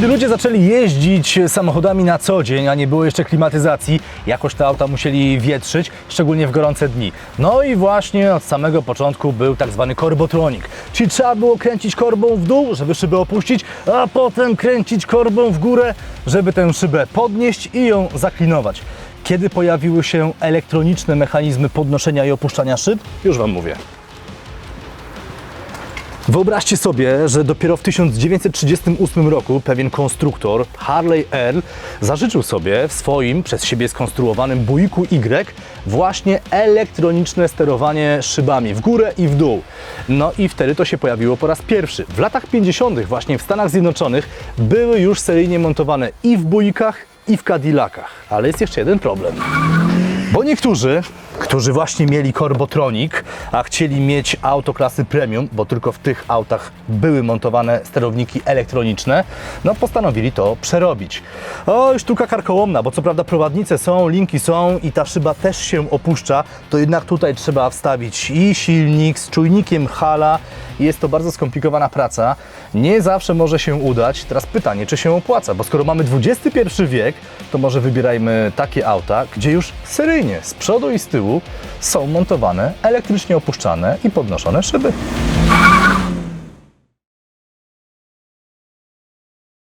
Kiedy ludzie zaczęli jeździć samochodami na co dzień, a nie było jeszcze klimatyzacji, jakoś te auta musieli wietrzyć, szczególnie w gorące dni. No i właśnie od samego początku był tak zwany korbotronik, czyli trzeba było kręcić korbą w dół, żeby szybę opuścić, a potem kręcić korbą w górę, żeby tę szybę podnieść i ją zaklinować. Kiedy pojawiły się elektroniczne mechanizmy podnoszenia i opuszczania szyb? Już Wam mówię. Wyobraźcie sobie, że dopiero w 1938 roku pewien konstruktor, Harley Earl, zażyczył sobie w swoim przez siebie skonstruowanym buiku Y właśnie elektroniczne sterowanie szybami w górę i w dół. No i wtedy to się pojawiło po raz pierwszy. W latach 50. właśnie w Stanach Zjednoczonych były już seryjnie montowane i w buikach, i w Cadillacach. Ale jest jeszcze jeden problem. Bo niektórzy, którzy właśnie mieli Corbotronik, a chcieli mieć auto klasy premium, bo tylko w tych autach były montowane sterowniki elektroniczne, no postanowili to przerobić. O, sztuka karkołomna, bo co prawda prowadnice są, linki są i ta szyba też się opuszcza, to jednak tutaj trzeba wstawić i silnik z czujnikiem hala. Jest to bardzo skomplikowana praca. Nie zawsze może się udać. Teraz pytanie, czy się opłaca, bo skoro mamy XXI wiek, to może wybierajmy takie auta, gdzie już seryjnie Podwójnie, z przodu i z tyłu są montowane elektrycznie opuszczane i podnoszone szyby.